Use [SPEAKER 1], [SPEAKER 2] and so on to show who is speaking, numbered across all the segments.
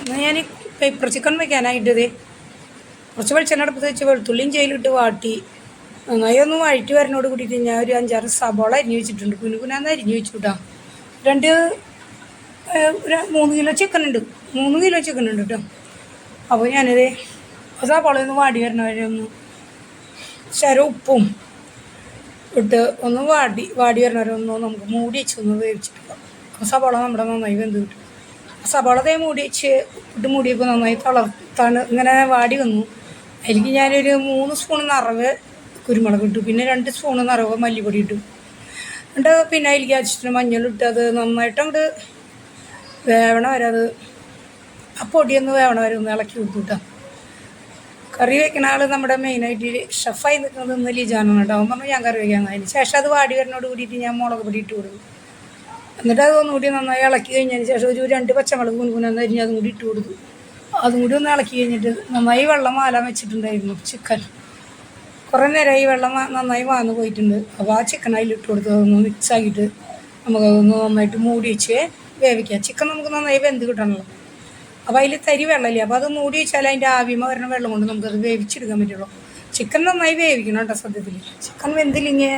[SPEAKER 1] എന്നാൽ ഞാൻ paper chicken വയ്ക്കാനായിട്ട് ഇത് കുറച്ച് വെളിച്ചെണ്ണ അടുപ്പത്ത് വെച്ച് വെളുത്തുള്ളിയും ജയിലിട്ട് വാട്ടി. നന്നായി ഒന്ന് വഴറ്റി വരണോട് കൂടിയിട്ട് ഞാൻ ഒരു അഞ്ചാറ് സബോള അരിഞ്ഞ് വെച്ചിട്ടുണ്ട്. കുനു കുനാന്ന് അരിഞ്ഞ് വെച്ചു കേട്ടോ രണ്ട് ഒരു മൂന്ന് കിലോ ചിക്കൻ ഉണ്ട്. മൂന്ന് കിലോ ചിക്കൻ ഉണ്ട് കേട്ടോ അപ്പോൾ ഞാനിത് സബോള ഒന്ന് വാടി വരണ വരെ ഒന്ന് ശരം ഉപ്പും ഇട്ട് ഒന്ന് വാടി വാടി വരണവരെ ഒന്ന് നമുക്ക് മൂടി വെച്ച് ഒന്ന് വേവിച്ചിട്ട് സബോള നമ്മുടെ നന്നായി വെന്ത് കിട്ടും. സബോള തേ മൂടി വെച്ച് ഇട്ട് മൂടിയപ്പോൾ നന്നായി തളർത്താണ് ഇങ്ങനെ വാടി വന്നു. അതിലേക്ക് ഞാനൊരു മൂന്ന് സ്പൂൺ നിറവ് കുരുമുളക് ഇട്ടു. പിന്നെ രണ്ട് സ്പൂൺ നിറവ് മല്ലിപ്പൊടി ഇട്ടു. എന്നിട്ട് പിന്നെ അതിലേക്ക് അരിച്ചിട്ട് മഞ്ഞളിട്ട് അത് നന്നായിട്ട് അങ്ങോട്ട് വേവണ വരെ അത് ആ പൊടിയൊന്ന് വേവണ വരെ ഒന്ന് ഇളക്കി കൊടുത്തുട്ടാ കറി വെക്കുന്ന ആൾ നമ്മുടെ മെയിനായിട്ട് ഷെഫായി നിൽക്കുന്നത് ഇന്ന് ലിജാനാണ് കേട്ടോ അവൻ പറഞ്ഞു ഞാൻ കറി വയ്ക്കാൻ അതിന് ശേഷം അത് വാടി വരുന്നോട് കൂടിയിട്ട് ഞാൻ മുളക് പൊടി ഇട്ട് കൊടുക്കും. എന്നിട്ട് അതൊന്നും കൂടി നന്നായി ഇളക്കി കഴിഞ്ഞതിന് ശേഷം ഒരു രണ്ട് പച്ചമുളക് കുനുകുനെന്ന് അരിഞ്ഞ് അതും കൂടി ഇട്ട് കൊടുത്തു. അതും കൂടി ഒന്ന് ഇളക്കി കഴിഞ്ഞിട്ട് നന്നായി വെള്ളം മാലാൻ വെച്ചിട്ടുണ്ടായിരുന്നു ചിക്കൻ. കുറേ നേരമായി വെള്ളം നന്നായി വാന്ന് പോയിട്ടുണ്ട്. അപ്പോൾ ആ ചിക്കൻ അതിൽ ഇട്ട് കൊടുത്ത് അതൊന്ന് മിക്സ് ആക്കിയിട്ട് നമുക്കതൊന്ന് നന്നായിട്ട് മൂടി വെച്ച് വേവിക്കാം. ചിക്കൻ നമുക്ക് നന്നായി വെന്ത് കിട്ടണമല്ലോ അപ്പോൾ അതിൽ തരി വെള്ളമില്ല? അപ്പോൾ അത് മൂടി വെച്ചാൽ അതിന്റെ ആവിമ വരുന്ന വെള്ളം കൊണ്ട് നമുക്കത് വേവിച്ചെടുക്കാൻ പറ്റുള്ളൂ. ചിക്കൻ നന്നായി വേവിക്കണം കേട്ടോ സത്യത്തിൽ. ചിക്കൻ വെന്തില്ലെങ്കിൽ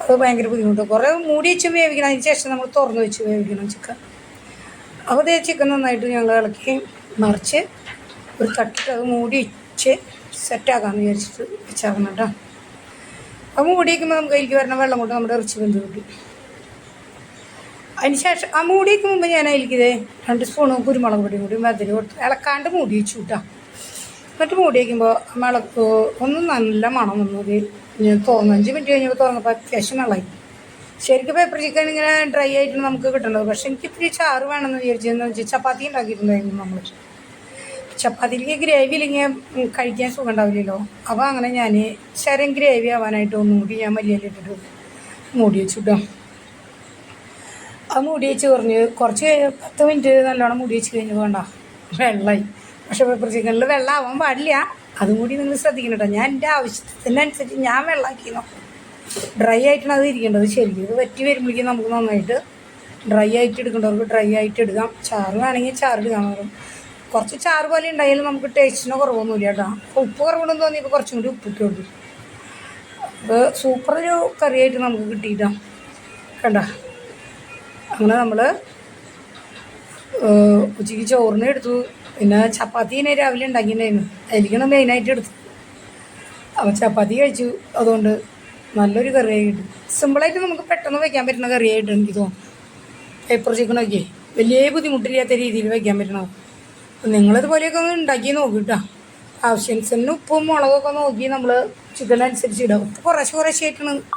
[SPEAKER 1] അത് ഭയങ്കര ബുദ്ധിമുട്ട്. കുറേ മൂടി വെച്ച് വേവിക്കണം. അതിന് ശേഷം നമ്മൾ തുറന്ന് വെച്ച് വേവിക്കണം ചിക്കൻ. അപ്പോൾ അതേ ചിക്കൻ നന്നായിട്ട് ഞങ്ങൾ ഇളക്കി മറിച്ച് ഒരു തട്ടിട്ട് അത് മൂടി വെച്ച് സെറ്റാക്കാമെന്ന് വിചാരിച്ചിട്ട് വെച്ചാക്കണം കേട്ടോ അത് മൂടി വയ്ക്കുമ്പോൾ നമുക്ക് അതിലേക്ക് വരുന്ന വെള്ളം കൊണ്ട് നമ്മുടെ ഇറച്ചി വെന്ത് കിട്ടും. അതിന് ശേഷം ആ മൂടി വയ്ക്കും മുമ്പ് ഞാൻ അതിലേക്ക് ഇതേ രണ്ട് സ്പൂണ് കുരുമുളക് പൊടിയും കൂടി മധുരം കൊടുത്ത് ഇളക്കാണ്ട് മൂടി വെച്ചു കേട്ടോ എന്നിട്ട് മൂടി വയ്ക്കുമ്പോൾ മിളക്ക് ഒന്ന് നല്ല മണം വന്നു. ഇത് ഞാൻ അഞ്ച് മിനിറ്റ് കഴിഞ്ഞപ്പോൾ തുറന്നപ്പോൾ അത്യാവശ്യം വെള്ളമായി ശരിക്കും പേപ്പർ ചിക്കൻ ഇങ്ങനെ ഡ്രൈ ആയിട്ട് നമുക്ക് കിട്ടേണ്ടത് പക്ഷെ എനിക്ക് ഇത്തിരി ചാറ് വേണമെന്ന് വിചാരിച്ചതെന്ന് വെച്ചാൽ ചപ്പാത്തി ഉണ്ടാക്കിയിട്ടുണ്ടായിരുന്നു നമ്മൾ ചപ്പാത്തിയിലേക്ക് ഗ്രേവി ഇല്ലെങ്കിൽ കഴിക്കാൻ സുഖം ഉണ്ടാവില്ലല്ലോ. അപ്പോൾ അങ്ങനെ ഞാൻ ശരം ഗ്രേവി ആവാനായിട്ട് ഒന്നും കൂടി ഞാൻ മല്ലിയിലിട്ടിട്ട് മൂടി വെച്ചു കേട്ടോ അത് മൂടി വെച്ച് കുറഞ്ഞ് കുറച്ച് പത്ത് മിനിറ്റ് നല്ലോണം മൂടി വെച്ച് കഴിഞ്ഞ് വേണ്ട വെള്ളമായി പക്ഷെ പേപ്പർ വെള്ളമാവാൻ പാടില്ല. അതും കൂടി നിങ്ങൾ ശ്രദ്ധിക്കണം കേട്ടോ. ഞാൻ എന്റെ ആവശ്യത്തിനനുസരിച്ച് ഞാൻ വെള്ളമാക്കി നോക്കും ഡ്രൈ ആയിട്ടാണ് അത് ഇരിക്കേണ്ടത്. ശരിക്കും ഇത് വറ്റി വരുമ്പോഴേക്കും നമുക്ക് നന്നായിട്ട് ഡ്രൈ ആയിട്ട് എടുക്കേണ്ടവർക്ക് ഡ്രൈ ആയിട്ട് എടുക്കാം. ചാറ് വേണമെങ്കിൽ ചാറ് എടുക്കാൻ പറ്റും കുറച്ച് ചാറ് പോലെ ഉണ്ടായാലും നമുക്ക് ടേസ്റ്റിന് കുറവൊന്നുമില്ല കേട്ടോ. അപ്പോൾ ഉപ്പ് കുറവുണ്ടെന്ന് തോന്നിയപ്പോൾ കുറച്ചും കൂടി ഉപ്പൊക്കെ ഉണ്ട് അപ്പോൾ സൂപ്പർ ഒരു കറിയായിട്ട് നമുക്ക് കിട്ടിയിട്ടാ. കണ്ട? അങ്ങനെ നമ്മൾ ഉച്ചയ്ക്ക് ചോറിന് എടുത്തു. പിന്നെ ചപ്പാത്തി ഇനി രാവിലെ ഉണ്ടാക്കിയിട്ടുണ്ടായിരുന്നു. അതിലേക്കാണ് മെയിനായിട്ട് എടുത്തു അപ്പോൾ ചപ്പാത്തി കഴിച്ചു. അതുകൊണ്ട് നല്ലൊരു കറിയായി കിട്ടും സിമ്പിളായിട്ട് നമുക്ക് പെട്ടെന്ന് വയ്ക്കാൻ പറ്റുന്ന കറിയായിട്ട് എനിക്ക് തോന്നുന്നു. പേപ്പർ ചിക്കനൊക്കെ വലിയ ബുദ്ധിമുട്ടില്ലാത്ത രീതിയിൽ വയ്ക്കാൻ പറ്റണം? അപ്പം നിങ്ങളിതുപോലെയൊക്കെ ഒന്ന് ഉണ്ടാക്കി നോക്കിട്ടാ കേട്ടോ ആവശ്യത്തിന് ഉപ്പും മുളകൊക്കെ നോക്കി നമ്മൾ ചിക്കൻ അനുസരിച്ച് ഇടാം ഉപ്പ് കുറേശ്ശെ കുറേശ്ശെ ആയിട്ടാണ്